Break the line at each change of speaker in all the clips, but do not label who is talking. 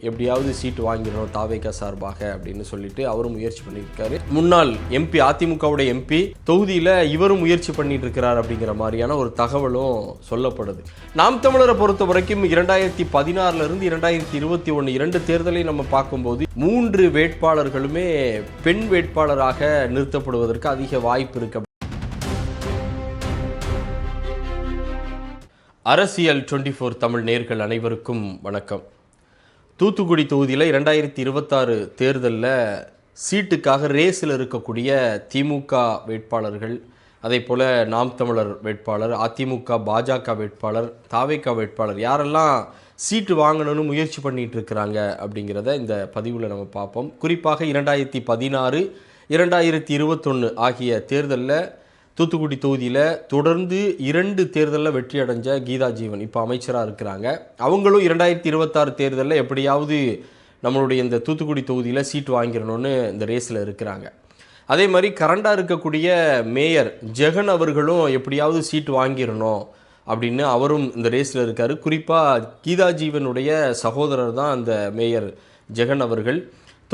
எப்படியாவது சீட்டு வாங்கிடணும் தாவேகா சார்பாக அப்படின்னு சொல்லிட்டு அவரும் முயற்சி பண்ணியிருக்காரு. முன்னாள் எம்பி அதிமுகவுடைய எம்பி தொகுதியில் இவரும் முயற்சி பண்ணிட்டு இருக்கிறார் அப்படிங்கிற மாதிரியான ஒரு தகவலும் சொல்லப்படுது. நாம் தமிழரை பொறுத்த வரைக்கும் இரண்டாயிரத்தி பதினாறுல இருந்து இரண்டாயிரத்தி இருபத்தி ஒன்று இரண்டு தேர்தலை நம்ம பார்க்கும்போது மூன்று வேட்பாளர்களுமே பெண் வேட்பாளராக நிறுத்தப்படுவதற்கு அதிக வாய்ப்பு இருக்கு. அரசியல் டுவெண்ட்டி ஃபோர் தமிழ் நேர்கள் அனைவருக்கும் வணக்கம். தூத்துக்குடி தொகுதியில் இரண்டாயிரத்தி இருபத்தாறு தேர்தலில் சீட்டுக்காக ரேஸில் இருக்கக்கூடிய திமுக வேட்பாளர்கள் அதே போல் நாம் தமிழர் வேட்பாளர் அதிமுக பாஜக வேட்பாளர் தாவேகா வேட்பாளர் யாரெல்லாம் சீட்டு வாங்கணும்னு முயற்சி பண்ணிட்டு இருக்கிறாங்க அப்படிங்கிறத இந்த பதிவில் நம்ம பார்ப்போம். குறிப்பாக இரண்டாயிரத்தி பதினாறு இரண்டாயிரத்தி இருபத்தொன்று ஆகிய தேர்தலில் தூத்துக்குடி தொகுதியில் தொடர்ந்து இரண்டு தேர்தலில் வெற்றி அடைஞ்ச கீதா ஜீவன் இப்போ அமைச்சராக இருக்கிறாங்க. அவங்களும் இரண்டாயிரத்தி இருபத்தாறு தேர்தலில் எப்படியாவது நம்மளுடைய இந்த தூத்துக்குடி தொகுதியில் சீட் வாங்கிடணும்னு இந்த ரேஸில் இருக்கிறாங்க. அதே மாதிரி கரண்டாக இருக்கக்கூடிய மேயர் ஜெகன் அவர்களும் எப்படியாவது சீட் வாங்கிடணும் அப்படின்னு அவரும் இந்த ரேஸில் இருக்கார். குறிப்பாக கீதா ஜீவனுடைய சகோதரர் தான் அந்த மேயர் ஜெகன் அவர்கள்.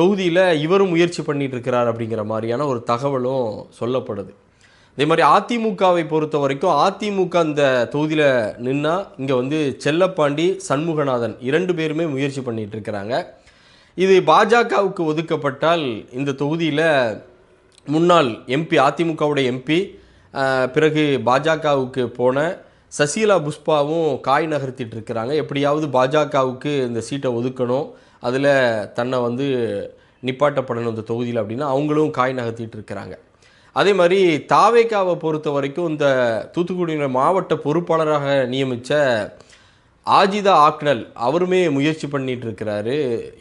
தொகுதியில் இவரும் முயற்சி பண்ணிகிட்டு இருக்கிறார் அப்படிங்கிற மாதிரியான ஒரு தகவலும் சொல்லப்படுது. அதே மாதிரி அதிமுகவை பொறுத்த வரைக்கும் அதிமுக அந்த தொகுதியில் நின்னா இங்கே வந்து செல்லப்பாண்டி சண்முகநாதன் இரண்டு பேருமே முயற்சி பண்ணிட்டு இருக்கிறாங்க. இது பாஜகவுக்கு ஒதுக்கப்பட்டால் இந்த தொகுதியில் முன்னாள் எம்பி அதிமுகவுடைய எம்பி பிறகு பாஜகவுக்கு போன சசிகலா புஷ்பாவும் காய் நகர்த்திட்டு இருக்கிறாங்க. எப்படியாவது பாஜகவுக்கு இந்த சீட்டை ஒதுக்கணும். அதில் தன்னை வந்து நிப்பாட்டப்படணும் இந்த தொகுதியில் அப்படின்னா அவங்களும் காய் நகர்த்திட்டு இருக்கிறாங்க. அதே மாதிரி தாவேக்காவை பொறுத்த வரைக்கும் இந்த தூத்துக்குடியினர் மாவட்ட பொறுப்பாளராக நியமித்த ஆஜிதா ஆக்னல் அவருமே முயற்சி பண்ணிட்டு இருக்கிறாரு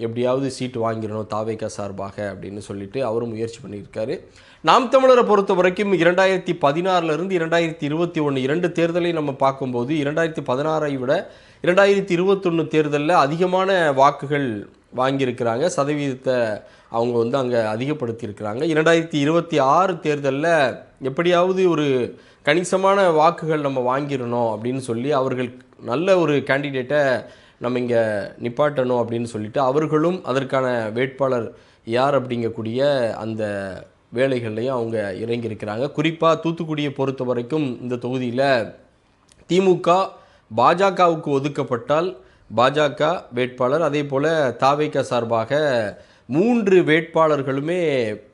எப்படியாவது சீட்டு வாங்கிடணும் தாவேக்கா சார்பாக அப்படின்னு சொல்லிட்டு அவரும் முயற்சி பண்ணியிருக்காரு. நாம் தமிழரை பொறுத்த வரைக்கும் இரண்டாயிரத்தி பதினாறுலேருந்து இரண்டாயிரத்தி இருபத்தி ஒன்று இரண்டு தேர்தலை நம்ம பார்க்கும்போது இரண்டாயிரத்தி பதினாறை விட இரண்டாயிரத்தி இருபத்தொன்று தேர்தலில் அதிகமான வாக்குகள் வாங்கியிருக்கிறாங்க. சதவீதத்தை அவங்க வந்து அங்கே அதிகப்படுத்தியிருக்கிறாங்க. இரண்டாயிரத்தி இருபத்தி ஆறு தேர்தலில் எப்படியாவது ஒரு கணிசமான வாக்குகள் நம்ம வாங்கிடணும் அப்படின்னு சொல்லி அவர்கள் நல்ல ஒரு கேண்டிடேட்டை நம்ம இங்கே நிப்பாட்டணும் அப்படின்னு சொல்லிட்டு அவர்களும் அதற்கான வேட்பாளர் யார் அப்படிங்கக்கூடிய அந்த வேலைகள்லையும் அவங்க இறங்கியிருக்கிறாங்க. குறிப்பாக தூத்துக்குடியை பொறுத்த வரைக்கும் இந்த தொகுதியில் திமுக பாஜகவுக்கு ஒதுக்கப்பட்டால் பாஜக வேட்பாளர் அதே போல் தாவேக சார்பாக மூன்று வேட்பாளர்களுமே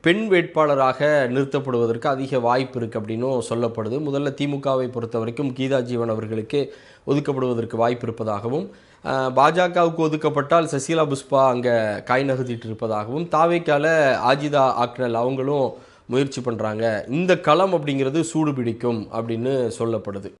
பெண் வேட்பாளராக நிறுத்தப்படுவதற்கு அதிக வாய்ப்பு இருக்குது அப்படின்னும் சொல்லப்படுது. முதல்ல திமுகவை பொறுத்த வரைக்கும் கீதா ஜீவன் அவர்களுக்கு ஒதுக்கப்படுவதற்கு வாய்ப்பு இருப்பதாகவும் பாஜகவுக்கு ஒதுக்கப்பட்டால் சசிகலா புஷ்பா அங்கே காய் நகர்த்திட்டு இருப்பதாகவும் தாவேக்கால ஆஜிதா ஆக்னல் அவங்களும் முயற்சி பண்ணுறாங்க இந்த களம் அப்படிங்கிறது சூடு பிடிக்கும் அப்படின்னு சொல்லப்படுது.